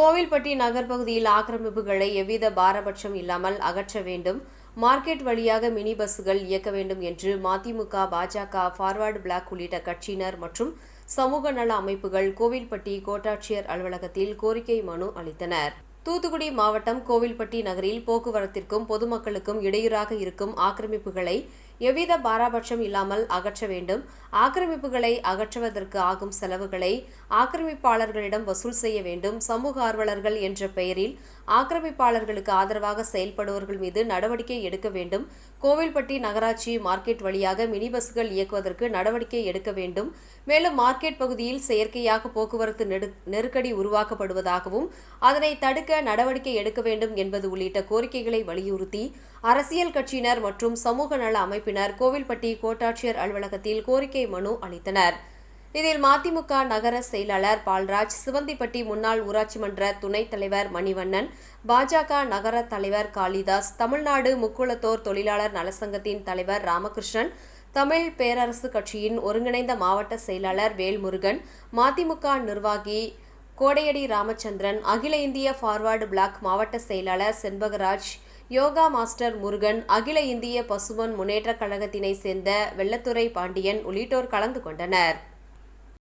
கோவில்பட்டி நகர் பகுதியில் ஆக்கிரமிப்புகளை எவ்வித பாரபட்சம் இல்லாமல் அகற்ற வேண்டும். மார்க்கெட் வழியாக மினி பஸ்கள் இயக்க வேண்டும் என்று மதிமுக பாஜக ஃபார்வர்டு பிளாக் உள்ளிட்ட கட்சியினர் மற்றும் சமூக நல அமைப்புகள் கோவில்பட்டி கோட்டாட்சியர் அலுவலகத்தில் கோரிக்கை மனு அளித்தனர். தூத்துக்குடி மாவட்டம் கோவில்பட்டி நகரில் போக்குவரத்திற்கும் பொதுமக்களுக்கும் இடையூறாக இருக்கும் ஆக்கிரமிப்புகளை எவ்வித பாராபட்சம் இல்லாமல் அகற்ற வேண்டும். ஆக்கிரமிப்புகளை அகற்றுவதற்கு ஆகும் செலவுகளை ஆக்கிரமிப்பாளர்களிடம் வசூல் செய்ய வேண்டும். சமூக ஆர்வலர்கள் என்ற பெயரில் ஆக்கிரமிப்பாளர்களுக்கு ஆதரவாக செயல்படுவர்கள் மீது நடவடிக்கை எடுக்க வேண்டும். கோவில்பட்டி நகராட்சி மார்க்கெட் வழியாக மினி பஸ்கள் இயக்குவதற்கு நடவடிக்கை எடுக்க வேண்டும். மேலும் மார்க்கெட் பகுதியில் செயற்கையாக போக்குவரத்து நெருக்கடி உருவாக்கப்படுவதாகவும் அதனை தடுக்க நடவடிக்கை எடுக்க வேண்டும் என்பது உள்ளிட்ட கோரிக்கைகளை வலியுறுத்தி அரசியல் கட்சியினர் மற்றும் சமூக நல அமைப்பினர் கோவில்பட்டி கோட்டாட்சியர் அலுவலகத்தில் கோரிக்கை மனு அளித்தனர். இதில் மதிமுக நகர செயலாளர் பால்ராஜ் சிவந்திப்பட்டி முன்னாள் ஊராட்சி மன்ற துணைத் தலைவர் மணிவண்ணன் பாஜக நகர தலைவர் காளிதாஸ் தமிழ்நாடு முக்குளத்தோர் தொழிலாளர் நலசங்கத்தின் தலைவர் ராமகிருஷ்ணன் தமிழ் பேரரசு கட்சியின் ஒருங்கிணைந்த மாவட்ட செயலாளர் வேல்முருகன் மதிமுக நிர்வாகி கோடையடி ராமச்சந்திரன் அகில இந்திய ஃபார்வர்டு பிளாக் மாவட்ட செயலாளர் செண்பகராஜ் யோகா மாஸ்டர் முருகன் அகில இந்திய பசுமன் முன்னேற்றக் கழகத்தினை சேர்ந்த வெள்ளத்துறை பாண்டியன் உள்ளிட்டோர் கலந்து கொண்டனர்.